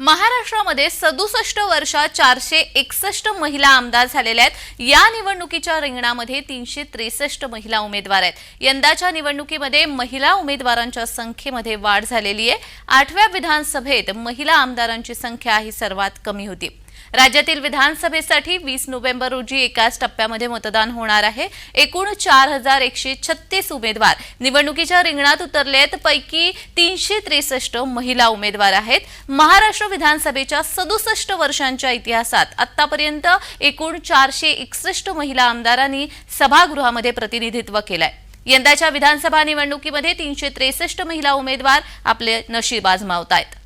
महाराष्ट्रामध्ये सदुसष्ट वर्षात चारशे एकसष्ट महिला आमदार झालेल्या आहेत. या निवडणुकीच्या रिंगणामध्ये तीनशे त्रेसष्ट महिला उमेदवार आहेत. यंदाच्या निवडणुकीमध्ये महिला उमेदवारांच्या संख्येमध्ये वाढ झालेली आहे. आठव्या विधानसभेत महिला आमदारांची संख्या ही सर्वात कमी होती. राज्यातील विधानसभेसाठी वीस नोव्हेंबर रोजी एकाच टप्प्यामध्ये मतदान होणार आहे. एकूण चार हजार एकशे छत्तीस उमेदवार निवडणुकीच्या रिंगणात उतरले आहेत. पैकी तीनशे त्रेसष्ट महिला उमेदवार आहेत. महाराष्ट्र विधानसभेच्या सदुसष्ट वर्षांच्या इतिहासात आतापर्यंत एकूण चारशे एकसष्ट महिला आमदारांनी सभागृहामध्ये प्रतिनिधित्व केलंय. यंदाच्या विधानसभा निवडणुकीमध्ये तीनशे त्रेसष्ट महिला उमेदवार आपले नशीब आजमावत आहेत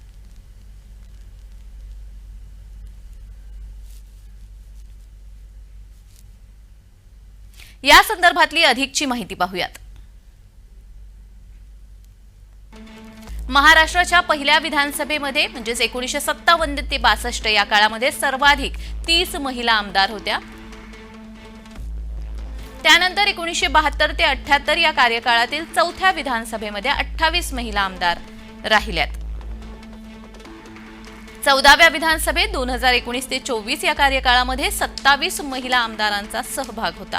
या संदर्भातली अधिकची माहिती पाहूयात. महाराष्ट्राच्या पहिल्या विधानसभेमध्ये म्हणजेच एकोणीसशे सत्तावन्न ते बासष्ट या काळामध्ये सर्वाधिक तीस महिला आमदार होत्या. त्यानंतर एकोणीसशे बहात्तर ते अठ्याहत्तर या कार्यकाळातील चौथ्या विधानसभेमध्ये अठ्ठावीस महिला आमदार राहिल्यात. चौदाव्या विधानसभेत दोन हजार एकोणीस ते चोवीस या कार्यकाळामध्ये सत्तावीस महिला आमदारांचा सहभाग होता.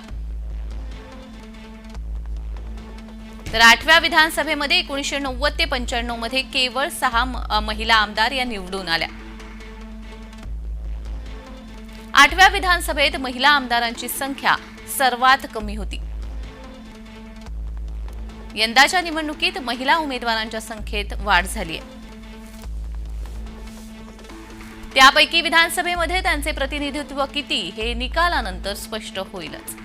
तर आठव्या विधानसभेमध्ये एकोणीसशे नव्वद ते पंच्याण्णवमध्ये केवळ सहा महिला आमदार या निवडून आल्या. आठव्या विधानसभेत महिला आमदारांची संख्या सर्वात कमी होती. यंदाच्या निवडणुकीत महिला उमेदवारांच्या संख्येत वाढ झाली आहे त्यापैकी विधानसभेमध्ये त्यांचे प्रतिनिधित्व किती हे निकालानंतर स्पष्ट होईलच.